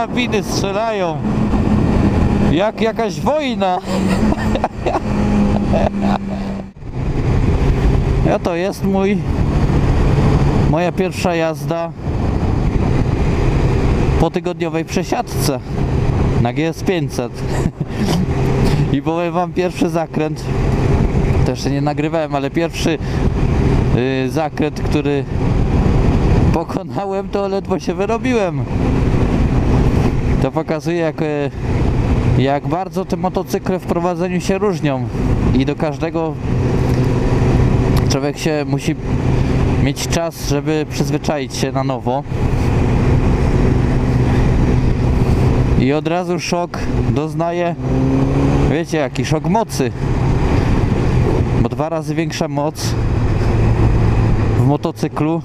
karabiny strzelają. Jak jakaś wojna. Ja to jest mój moja pierwsza jazda po tygodniowej przesiadce na GS 500 i powiem wam pierwszy zakręt jeszcze nie nagrywałem, ale pierwszy yy, zakręt, który pokonałem to ledwo się wyrobiłem pokazuje jak, e, jak bardzo te motocykle w prowadzeniu się różnią i do każdego człowiek się musi mieć czas, żeby przyzwyczaić się na nowo. I od razu szok doznaje, wiecie jaki, szok mocy. Bo dwa razy większa moc w motocyklu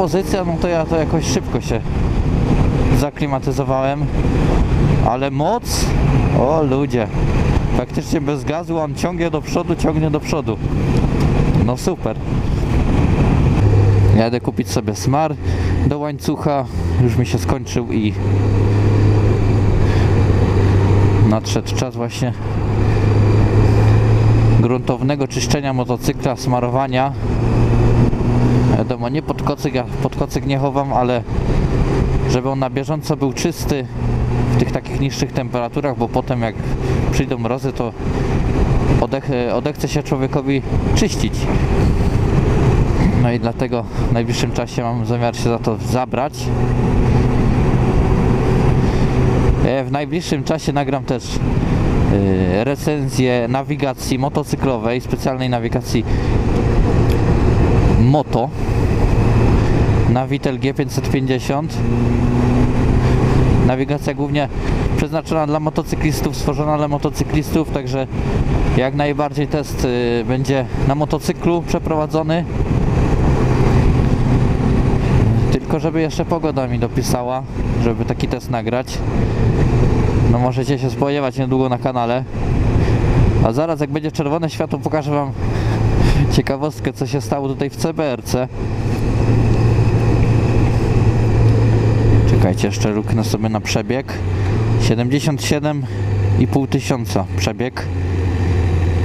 pozycja, no to ja to jakoś szybko się zaklimatyzowałem. Ale moc? O ludzie. Faktycznie bez gazu on ciągnie do przodu, ciągnie do przodu. No super. Jadę kupić sobie smar do łańcucha. Już mi się skończył i nadszedł czas właśnie gruntownego czyszczenia motocykla, smarowania. Wiadomo, nie pod kocyk, ja pod kocyk nie chowam, ale żeby on na bieżąco był czysty w tych takich niższych temperaturach, bo potem jak przyjdą mrozy, to odech, odechce się człowiekowi czyścić. No i dlatego w najbliższym czasie mam zamiar się za to zabrać. E, W najbliższym czasie nagram też e, recenzję nawigacji motocyklowej, specjalnej nawigacji Moto Navitel G550 Nawigacja głównie przeznaczona dla motocyklistów, stworzona dla motocyklistów, także jak najbardziej test y, będzie na motocyklu przeprowadzony. Tylko żeby jeszcze pogoda mi dopisała, żeby taki test nagrać. No możecie się spodziewać niedługo na kanale. A zaraz jak będzie czerwone światło pokażę wam ciekawostkę co się stało tutaj w CBRC. Czekajcie, jeszcze luknę sobie na przebieg. 77,5 tysiąca przebieg.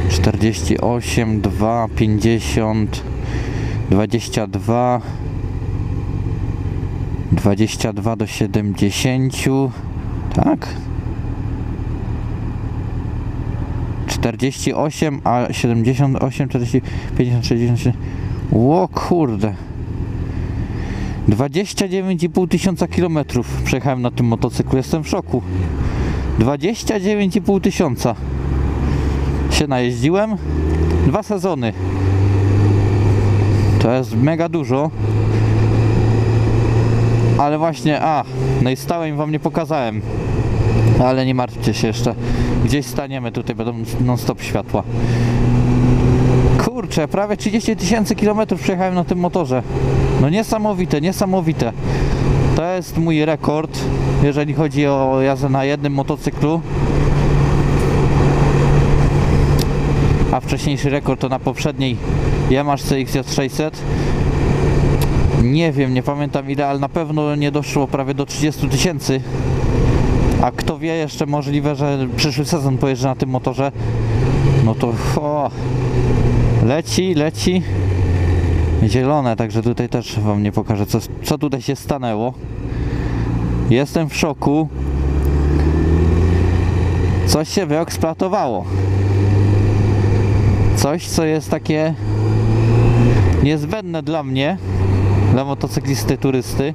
48, 2, 50, 22, 22 do 70, tak? 48, a 78, 40, 50, 60. Ło kurde. 29,5 tysiąca kilometrów przejechałem na tym motocyklu. Jestem w szoku. 29,5 tysiąca się najeździłem. Dwa sezony. To jest mega dużo. Ale właśnie, a, no i stałem wam nie pokazałem. Ale nie martwcie się jeszcze. Gdzieś staniemy, tutaj będą non-stop światła. Kurczę, prawie 30 tysięcy kilometrów przejechałem na tym motorze. No niesamowite, niesamowite. To jest mój rekord, jeżeli chodzi o jazdę na jednym motocyklu. A wcześniejszy rekord to na poprzedniej Yamaha XJ600. Nie wiem, nie pamiętam ile, ale na pewno nie doszło prawie do 30 tysięcy. A kto wie, jeszcze możliwe, że przyszły sezon pojeżdżę na tym motorze. No to o, leci, leci. Zielone, także tutaj też wam nie pokażę, co, co tutaj się stanęło. Jestem w szoku. Coś się wyeksploatowało. Coś, co jest takie niezbędne dla mnie, dla motocyklisty, turysty.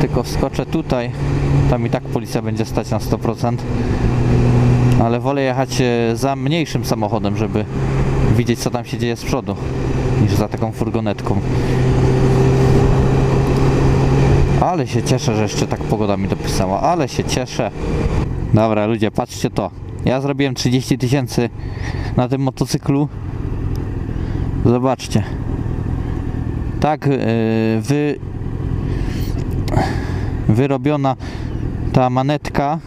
Tylko wskoczę tutaj, tam i tak policja będzie stać na 100%. Ale wolę jechać e, za mniejszym samochodem, żeby widzieć co tam się dzieje z przodu, niż za taką furgonetką. Ale się cieszę, że jeszcze tak pogoda mi dopisała, ale się cieszę. Dobra ludzie, patrzcie to. Ja zrobiłem 30 tysięcy na tym motocyklu. Zobaczcie. Tak yy, wy, wyrobiona ta manetka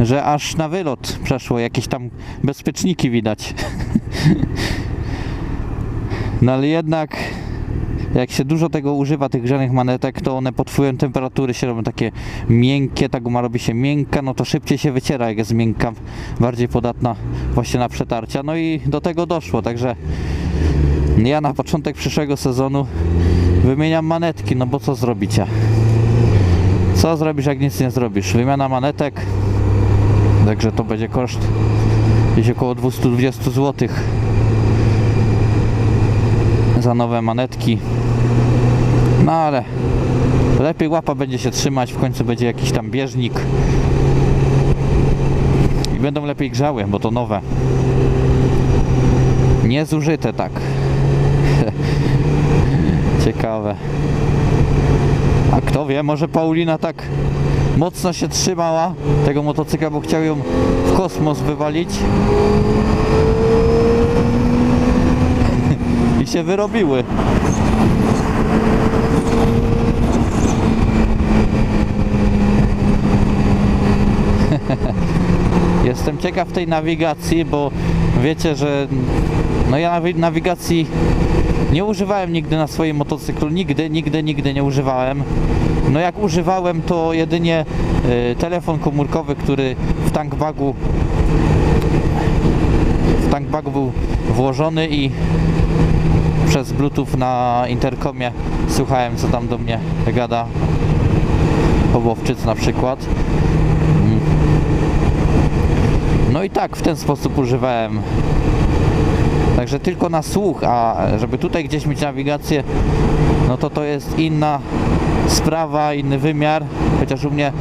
że aż na wylot przeszło, jakieś tam bezpieczniki widać. No ale jednak jak się dużo tego używa, tych grzanych manetek, to one pod wpływem temperatury się robią takie miękkie, ta guma robi się miękka, no to szybciej się wyciera, jak jest miękka, bardziej podatna właśnie na przetarcia. No i do tego doszło, także ja na początek przyszłego sezonu wymieniam manetki, no bo co zrobicie? Co zrobisz, jak nic nie zrobisz? Wymiana manetek, także to będzie koszt gdzieś około 220 zł za nowe manetki. No ale lepiej łapa będzie się trzymać, w końcu będzie jakiś tam bieżnik i będą lepiej grzały, bo to nowe. Niezużyte tak. Ciekawe. A kto wie, może Paulina tak mocno się trzymała tego motocykla, bo chciał ją w kosmos wywalić. I się wyrobiły. Jestem ciekaw tej nawigacji, bo wiecie, że no ja nawi- nawigacji nie używałem nigdy na swoim motocyklu, nigdy, nigdy, nigdy nie używałem. No jak używałem to jedynie y, telefon komórkowy, który w tankbagu w tankbagu był włożony i przez bluetooth na interkomie słuchałem co tam do mnie gada Obowczyc na przykład. Mm. No i tak w ten sposób używałem Także tylko na słuch, a żeby tutaj gdzieś mieć nawigację, no to to jest inna sprawa, inny wymiar. Chociaż u mnie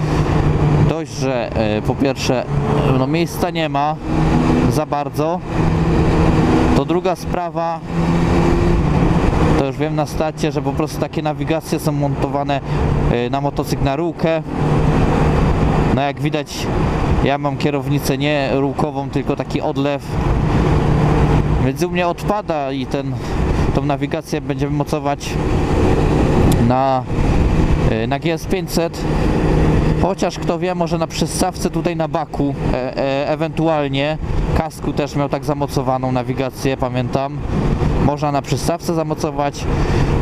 dość, że e, po pierwsze no miejsca nie ma za bardzo. To druga sprawa, to już wiem na stacie, że po prostu takie nawigacje są montowane e, na motocykl na rółkę. No jak widać, ja mam kierownicę nie rółkową, tylko taki odlew więc u mnie odpada i ten, tą nawigację będziemy mocować na, y, na GS500. Chociaż kto wie, może na przystawce tutaj na baku, e, e, ewentualnie kasku też miał tak zamocowaną nawigację, pamiętam. Można na przystawce zamocować.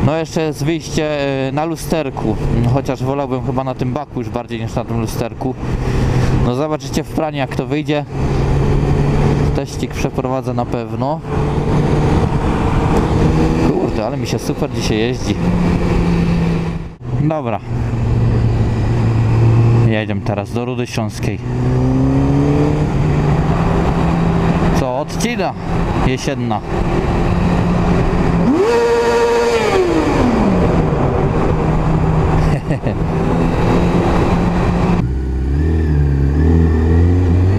No jeszcze jest wyjście e, na lusterku, chociaż wolałbym chyba na tym baku już bardziej niż na tym lusterku. No zobaczycie w praniu jak to wyjdzie teścik przeprowadzę na pewno. Kurde, ale mi się super dzisiaj jeździ. Dobra. Jedziemy teraz do Rudy Śląskiej. Co? Odcina jesienna.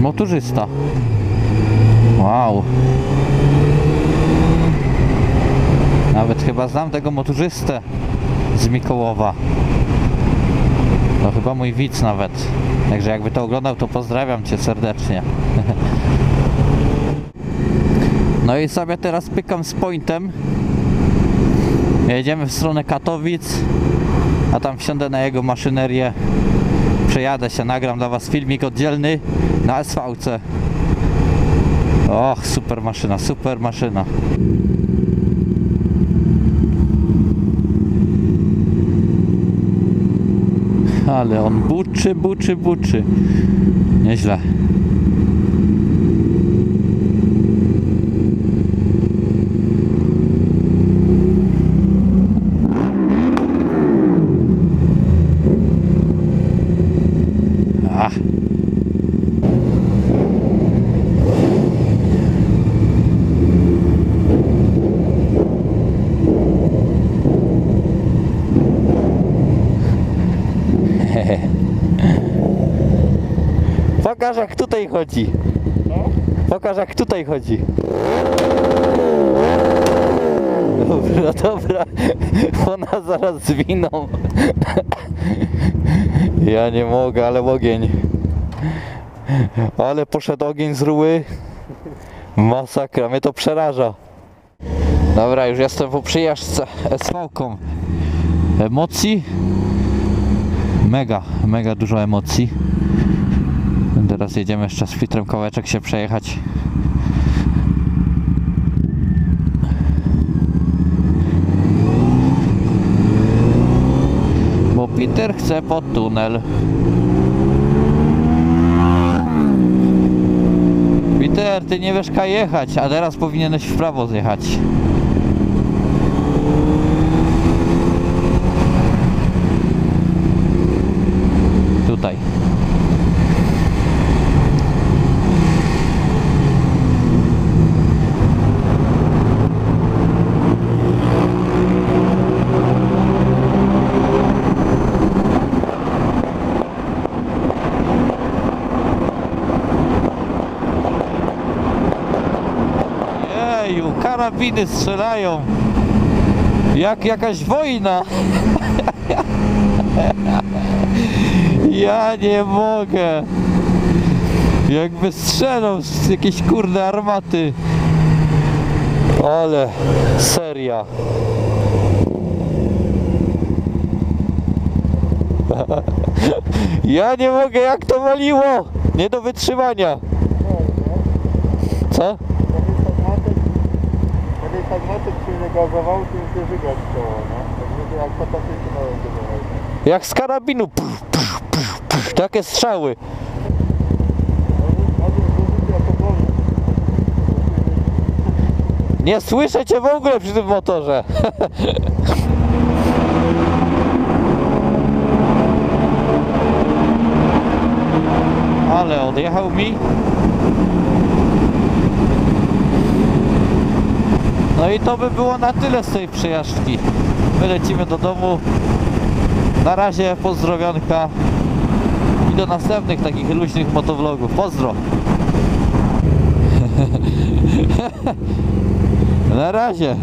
Motorzysta. Nawet chyba znam tego motorzystę z Mikołowa. To chyba mój widz nawet. Także jakby to oglądał, to pozdrawiam Cię serdecznie. No i sobie teraz pykam z pointem. Jedziemy w stronę Katowic, a tam wsiądę na jego maszynerię. Przejadę się, nagram dla Was filmik oddzielny na SV-ce. Och, super maszyna, super maszyna. Ale on buczy, buczy, buczy. Nieźle. Pokaż jak tutaj chodzi. Pokaż jak tutaj chodzi. Dobra, dobra. Ona zaraz zwiną. Ja nie mogę, ale ogień. Ale poszedł ogień z ruły. Masakra, mnie to przeraża. Dobra, już jestem po przyjażdżce SV-ką. Emocji? Mega, mega dużo emocji. Teraz jedziemy jeszcze z filtrem kołeczek się przejechać. Bo Peter chce pod tunel. Peter, ty nie wiesz jechać, a teraz powinieneś w prawo zjechać. Tutaj. Jeju, karabiny strzelają. Jak jakaś wojna. Ja nie mogę. Jakby strzelą z jakiejś kurde armaty. Ale seria. Ja nie mogę, jak to waliło! Nie do wytrzymania. Co? Się nie gazował, to już się wygrać chciało, no. Także jak potrafię się mają gazować. Jak z karabinu. Puf, puf, puf, puf, takie strzały. Nie słyszę cię w ogóle przy tym motorze. Ale odjechał mi. No i to by było na tyle z tej przejażdżki. My lecimy do domu. Na razie pozdrowionka. I do następnych takich luźnych motovlogów. Pozdro! Na razie.